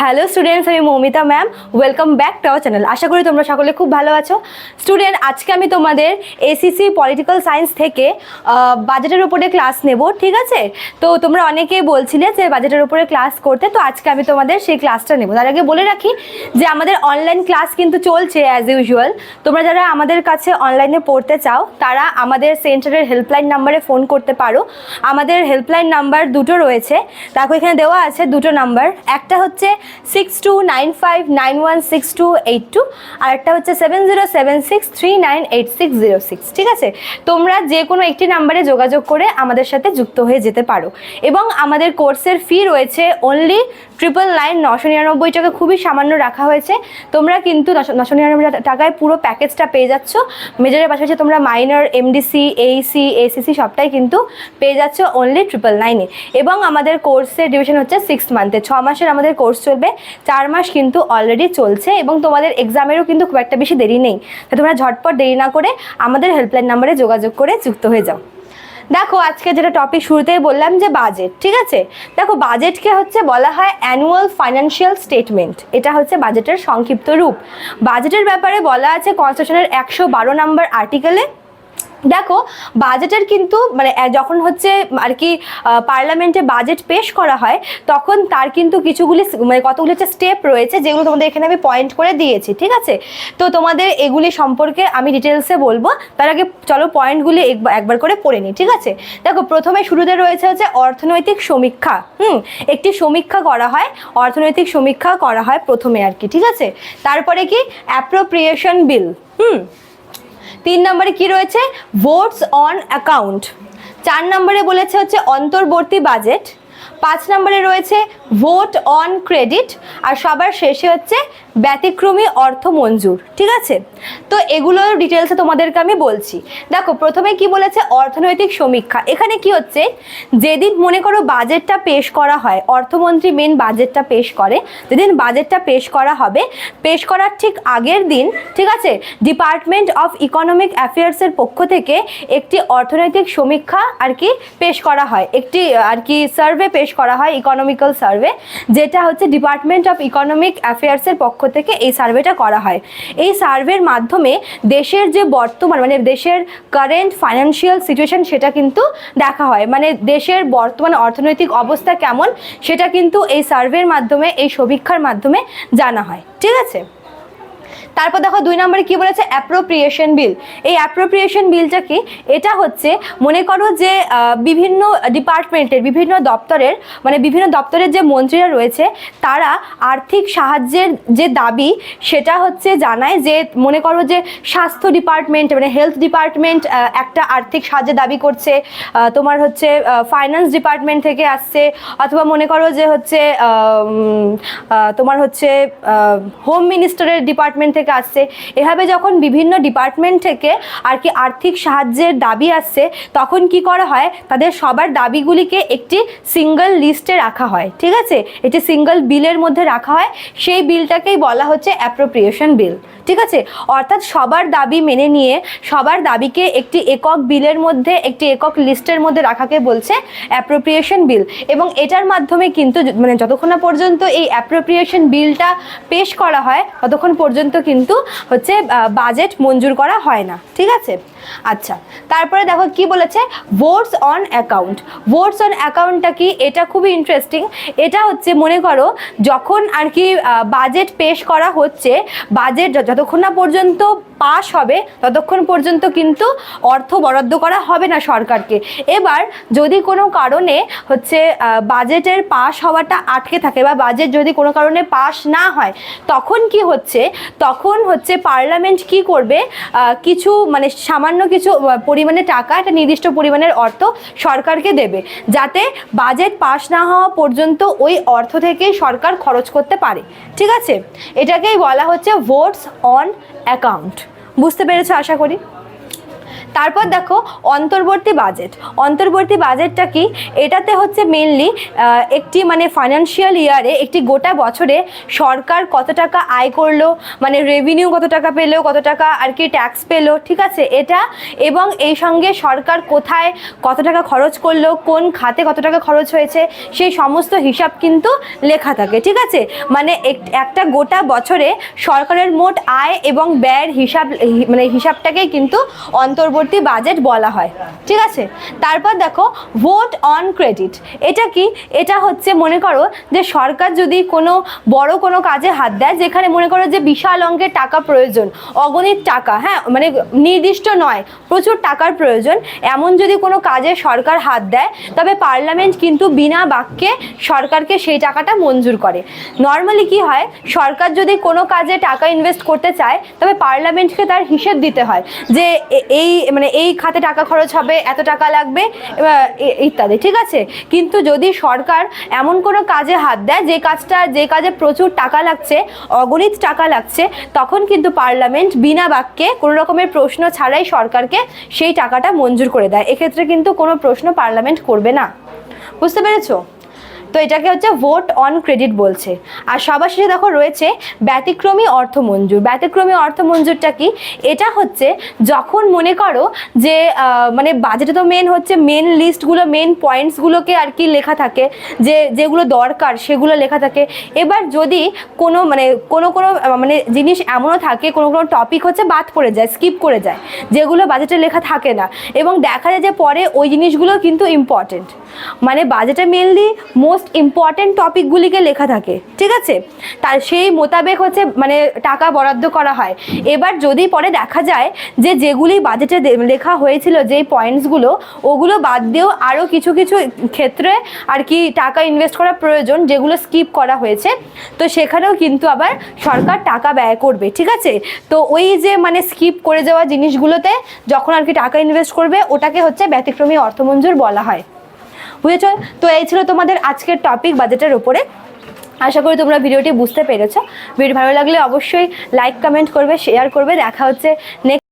Hello students আমি Moumita ma'am welcome back to our channel আশা করি তোমরা সকলে খুব ভালো আছো। স্টুডেন্ট আজকে আমি তোমাদের এসিসি পলিটিক্যাল সায়েন্স থেকে বাজেটের উপরে ক্লাস নেব, ঠিক আছে? তো তোমরা অনেকেই বলছিলে যে বাজেটের উপরে ক্লাস করতে, তো আজকে আমি তোমাদের সেই ক্লাসটা নেব। তার আগে বলে রাখি যে আমাদের অনলাইন ক্লাস কিন্তু চলছে অ্যাজ ইউজুয়াল তোমরা যারা আমাদের কাছে অনলাইনে পড়তে চাও, তারা আমাদের সেন্টারের হেল্পলাইন নাম্বারে ফোন করতে পারো। আমাদের হেল্পলাইন নাম্বার দুটো রয়েছে। দেখো এখানে দেওয়া আছে দুটো নাম্বার একটা হচ্ছে six two nine five nine one six two eight two আর একটা হচ্ছে seven zero seven six three nine eight six zero six ঠিক আছে? তোমরা যে কোনো একটি নাম্বারে যোগাযোগ করে আমাদের সাথে যুক্ত হয়ে যেতে পারো। এবং আমাদের কোর্সের ফি রয়েছে অনলি ট্রিপল নাইন নশো নিরানব্বই টাকা, খুবই সামান্য রাখা হয়েছে। তোমরা কিন্তু নশো- নশো নিরানব্বই টাকায় পুরো প্যাকেজটা পেয়ে যাচ্ছ। মেজরের পাশাপাশি তোমরা মাইনর এমডিসি এইসি এসিসি সবটাই কিন্তু পেয়ে যাচ্ছ অনলি ট্রিপল নাইনে এবং আমাদের কোর্সের ডিভিশন হচ্ছে সিক্স মান্থে ছ মাসের আমাদের কোর্স চলবে চার মাস কিন্তু অলরেডি চলছে এবং তোমাদের এক্সামেরও কিন্তু খুব একটা বেশি দেরি নেই। তো তোমরা ঝটপট দেরি না করে আমাদের হেল্পলাইন নাম্বারে যোগাযোগ করে যুক্ত হয়ে যাও। দেখো, আজকে যেটা টপিক শুরুতেই বললাম যে বাজেট ঠিক আছে? দেখো বাজেটকে হচ্ছে বলা হয় অ্যানুয়াল ফাইন্যান্সিয়াল স্টেটমেন্ট এটা হচ্ছে বাজেটের সংক্ষিপ্ত রূপ। বাজেটের ব্যাপারে বলা আছে কনস্টিটিউশনের একশো বারো নম্বর আর্টিকেলে দেখো বাজেটের কিন্তু মানে যখন হচ্ছে আর কি পার্লামেন্টে বাজেট পেশ করা হয়, তখন তার কিন্তু কিছুগুলি মানে কতগুলি হচ্ছে স্টেপ রয়েছে, যেগুলো তোমাদের এখানে আমি পয়েন্ট করে দিয়েছি, ঠিক আছে? তো তোমাদের এগুলি সম্পর্কে আমি ডিটেলসে বলব, তার আগে চলো পয়েন্টগুলি একবার করে পড়ে নিই, ঠিক আছে? দেখো, প্রথমে শুরুতে রয়েছে হচ্ছে অর্থনৈতিক সমীক্ষা, হুম? একটি সমীক্ষা করা হয়, অর্থনৈতিক সমীক্ষা করা হয় প্রথমে আর কি, ঠিক আছে? তারপরে কি? অ্যাপ্রোপ্রিয়েশন বিল হুম? তিন নম্বরে কি রয়েছে? ভোটস অন অ্যাকাউন্ট চার নম্বরে বলেছে হচ্ছে অন্তর্বর্তী বাজেট পাঁচ নম্বরে রয়েছে ভোট অন ক্রেডিট আর সবার শেষে হচ্ছে ব্যতিক্রমী অর্থ মঞ্জুর, ঠিক আছে? তো এগুলোর ডিটেলসে তোমাদেরকে আমি বলছি। দেখো, প্রথমে কি বলেছে? অর্থনৈতিক সমীক্ষা। এখানে কি হচ্ছে? যেদিন মনে করো বাজেটটা পেশ করা হয়, অর্থমন্ত্রী মেন বাজেটটা পেশ করে, যেদিন বাজেটটা পেশ করা হবে, পেশ করার ঠিক আগের দিন, ঠিক আছে? ডিপার্টমেন্ট অফ ইকোনমিক অ্যাফেয়ার্সের পক্ষ থেকে একটি অর্থনৈতিক সমীক্ষা আর কি পেশ করা হয়। একটি আর কি সার্ভে পেশ করা হয় ইকোনমিক্যাল সার্ভে যেটা হচ্ছে ডিপার্টমেন্ট অফ ইকোনমিক অ্যাফেয়ার্সের পক্ষ থেকে এই সার্ভেটা করা হয়। এই সার্ভের মাধ্যমে দেশের যে বর্তমান মানে দেশের কারেন্ট ফাইন্যান্সিয়াল সিচুয়েশন সেটা কিন্তু দেখা হয়। মানে দেশের বর্তমান অর্থনৈতিক অবস্থা কেমন সেটা কিন্তু এই সার্ভের মাধ্যমে, এই সমীক্ষার মাধ্যমে জানা হয়। ঠিক আছে? তারপর দেখো দুই নম্বরে কি বলেছে? অ্যাপ্রোপ্রিয়েশন বিল এই অ্যাপ্রোপ্রিয়েশন বিলটা কি? এটা হচ্ছে, মনে করো যে বিভিন্ন ডিপার্টমেন্টের বিভিন্ন দপ্তরের মানে বিভিন্ন দপ্তরের যে মন্ত্রীরা রয়েছে, তারা আর্থিক সাহায্যের যে দাবি, সেটা হচ্ছে জানায় যে, মনে করো যে, স্বাস্থ্য ডিপার্টমেন্ট মানে হেলথ ডিপার্টমেন্ট একটা আর্থিক সাহায্যের দাবি করছে। তোমার হচ্ছে ফাইন্যান্স ডিপার্টমেন্ট থেকে আসছে, অথবা মনে করো যে, হচ্ছে তোমার হচ্ছে হোম মিনিস্টারের ডিপার্টমেন্ট থেকে আসছে। এভাবে যখন বিভিন্ন ডিপার্টমেন্ট থেকে আর কি আর্থিক সাহায্যের দাবি আসছে, তখন কি করা হয়? তাদের সবার দাবিগুলিকে একটি সিঙ্গল লিস্টে রাখা হয়, ঠিক আছে? এটি সিঙ্গল বিলের মধ্যে রাখা হয়। সেই বিলটাকেই বলা হচ্ছে অ্যাপ্রোপ্রিয়েশন বিল ঠিক আছে? অর্থাৎ সবার দাবি মেনে নিয়ে সবার দাবিকে একটি একক বিলের মধ্যে, একটি একক লিস্টের মধ্যে রাখাকে বলছে অ্যাপ্রোপ্রিয়েশন বিল এবং এটার মাধ্যমে কিন্তু মানে যতক্ষণ না পর্যন্ত এই অ্যাপ্রোপ্রিয়েশন বিলটা পেশ করা হয়, ততক্ষণ পর্যন্ত কিন্তু হচ্ছে বাজেট মঞ্জুর করা হয় না। ঠিক আছে? আচ্ছা তারপরে দেখো কি বলেছে? Votes on account votes on অ্যাকাউন্টটা কি? এটা খুবই ইন্টারেস্টিং এটা হচ্ছে, মনে করো, যখন আর কি বাজেট পেশ করা হচ্ছে বাজেট যতক্ষণ না পর্যন্ত পাশ হবে, ততক্ষণ পর্যন্ত কিন্তু অর্থ বরাদ্দ করা হবে না সরকারকে। এবার যদি কোনো কারণে হচ্ছে বাজেটের পাশ হওয়াটা আটকে থাকে বা বাজেট যদি কোনো কারণে পাস না হয়, তখন কি হচ্ছে? তখন হচ্ছে পার্লামেন্ট কি করবে? কিছু মানে সামান্য কিছু পরিমাণে টাকা, একটা নির্দিষ্ট পরিমাণের অর্থ সরকারকে দেবে। যাতে বাজেট পাশ না হওয়া পর্যন্ত ওই অর্থ থেকেই সরকার খরচ করতে পারে। ঠিক আছে? এটাকেই বলা হচ্ছে ভোটস অন অ্যাকাউন্ট বুঝতে পেরেছ আশা করি? তারপর দেখো অন্তর্বর্তী বাজেট। অন্তর্বর্তী বাজেটটা কি? এটাতে হচ্ছে মেনলি একটি মানে ফাইন্যান্সিয়াল ইয়ারে একটি গোটা বছরে সরকার কত টাকা আয় করল মানে রেভিনিউ কত টাকা পেল, কত টাকা আর কি ট্যাক্স পেল, ঠিক আছে? এটা এবং এই সঙ্গে সরকার কোথায় কত টাকা খরচ করল, কোন খাতে কত টাকা খরচ হয়েছে, সেই সমস্ত হিসাব কিন্তু লেখা থাকে, ঠিক আছে? মানে এক- একটা গোটা বছরে সরকারের মোট আয় এবং ব্যয়ের হিসাব মানে হিসাবটাকেই কিন্তু অন্তর্বর্তী বাজেট বলা হয়। ঠিক আছে? তারপর দেখো ভোট অন ক্রেডিট এটা কি? এটা হচ্ছে মনে করো যে সরকার যদি কোনো বড় কোনো কাজে হাত দেয়, যেখানে মনে করো যে বিশাল অঙ্কের টাকা প্রয়োজন, অগণিত টাকা হ্যাঁ মানে নির্দিষ্ট নয়, প্রচুর টাকার প্রয়োজন, এমন যদি কোনো কাজে সরকার হাত দেয়, তবে পার্লামেন্ট কিন্তু বিনা বাক্যে সরকারকে সেই টাকাটা মঞ্জুর করে। নর্মালি কি হয়, সরকার যদি কোনো কাজে টাকা ইনভেস্ট করতে চায়, তবে পার্লামেন্টকে তার হিসেব দিতে হয় যে এই মানে এই খাতে টাকা খরচ হবে, এত টাকা লাগবে ইত্যাদি, ঠিক আছে? কিন্তু যদি সরকার এমন কোনো কাজে হাত দেয়, যে কাজটা, যে কাজে প্রচুর টাকা লাগছে, অগণিত টাকা লাগছে, তখন কিন্তু পার্লামেন্ট বিনা বাক্যে কোনো রকমের প্রশ্ন ছাড়াই সরকারকে সেই টাকাটা মঞ্জুর করে দেয়। এক্ষেত্রে কিন্তু কোনো প্রশ্ন পার্লামেন্ট করবে না। বুঝতে পেরেছ? তো এটাকে হচ্ছে ভোট অন ক্রেডিট বলছে। আর সবার শেষে দেখো রয়েছে ব্যতিক্রমী অর্থ মঞ্জুর ব্যতিক্রমী অর্থ মঞ্জুরটা কি? এটা হচ্ছে যখন মনে করো যে মানে বাজেটে তো মেন হচ্ছে মেন লিস্টগুলো মেন পয়েন্টসগুলোকে আর কি লেখা থাকে, যে, যেগুলো দরকার সেগুলো লেখা থাকে। এবার যদি কোনো মানে কোনো কোনো মানে জিনিস এমনও থাকে, কোনো কোনো টপিক হচ্ছে বাদ পড়ে যায় স্কিপ করে যায়, যেগুলো বাজেটে লেখা থাকে না। এবং দেখা যায় যে পরে ওই জিনিসগুলো কিন্তু ইম্পর্টেন্ট মানে বাজেটে মেনলি মোস্ট ইম্পর্টেন্ট টপিকগুলিকে লেখা থাকে, ঠিক আছে? তার সেই মোতাবেক হচ্ছে মানে টাকা বরাদ্দ করা হয়। এবার যদি পরে দেখা যায় যে যেগুলি বাজেটে লেখা হয়েছিল যেই পয়েন্টসগুলো ওগুলো বাদ দিয়েও আরও কিছু কিছু ক্ষেত্রে আর কি টাকা ইনভেস্ট করা প্রয়োজন যেগুলো স্কিপ করা হয়েছে, তো সেখানেও কিন্তু আবার সরকার টাকা ব্যয় করবে, ঠিক আছে? তো ওই যে মানে স্কিপ করে যাওয়া জিনিসগুলোতে যখন আর কি টাকা ইনভেস্ট করবে, ওটাকে হচ্ছে ব্যতিক্রমী অর্থমঞ্জুর বলা হয়। বুঝেছ তো এই ছিল তোমাদের আজকের টপিক বাজেটের উপরে। আশা করি তোমরা ভিডিওটি বুঝতে পেরেছ। ভিডিও ভালো লাগলে অবশ্যই লাইক কমেন্ট করবে শেয়ার করবে। দেখা হচ্ছে নেক্সট